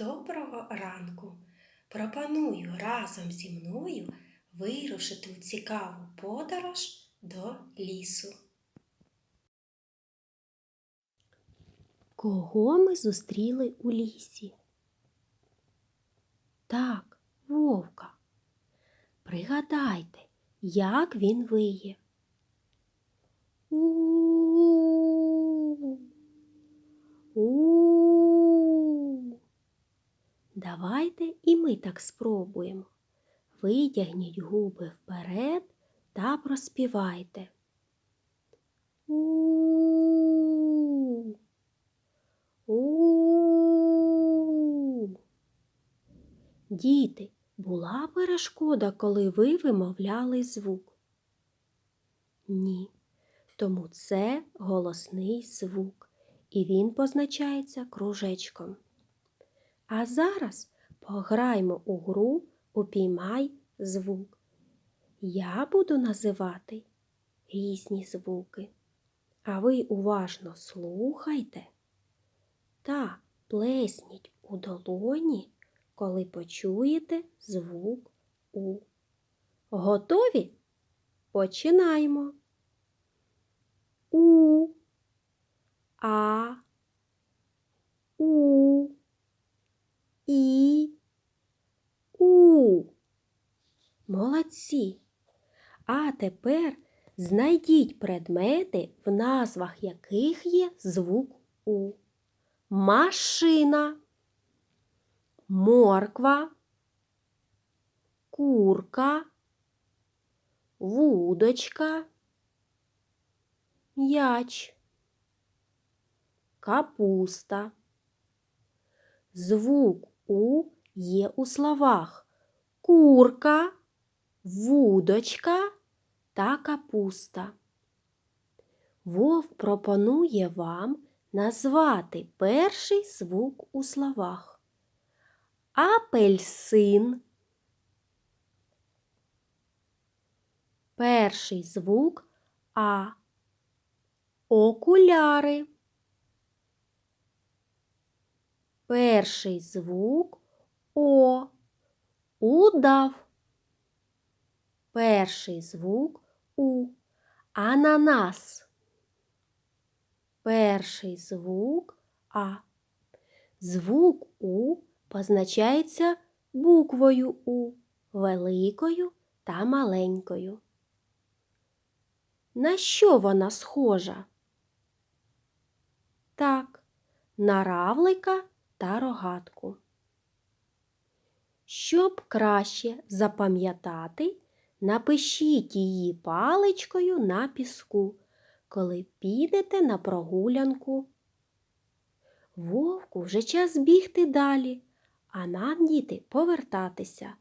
Доброго ранку! Пропоную разом зі мною вирушити у цікаву подорож до лісу. Кого ми зустріли у лісі? Так, вовка. Пригадайте, як він виє. У. У. Давайте і ми так спробуємо. Витягніть губи вперед та проспівайте. У. Діти, була перешкода, коли ви вимовляли звук? Ні. Тому це голосний звук, і він позначається кружечком. А зараз пограймо у гру Упіймай звук. Я буду називати різні звуки. А ви уважно слухайте та плесніть у долоні, коли почуєте звук У. Готові? Починаємо. У. А. У. І. У. Молодці. А тепер знайдіть предмети, в назвах яких є звук У. Машина, морква, курка, вудочка, м'яч, капуста. Звук У є у словах курка, вудочка та капуста. Вовк пропонує вам назвати перший звук у словах. Апельсин. Перший звук А. Окуляри. Перший звук О. Удав. Перший звук У. Ананас. Перший звук А. Звук У позначається буквою У, великою та маленькою. На що вона схожа? Так, на равлика та рогатку. Щоб краще запам'ятати, напишіть її паличкою на піску, коли підете на прогулянку. Вовку вже час бігти далі, а нам, діти, повертатися.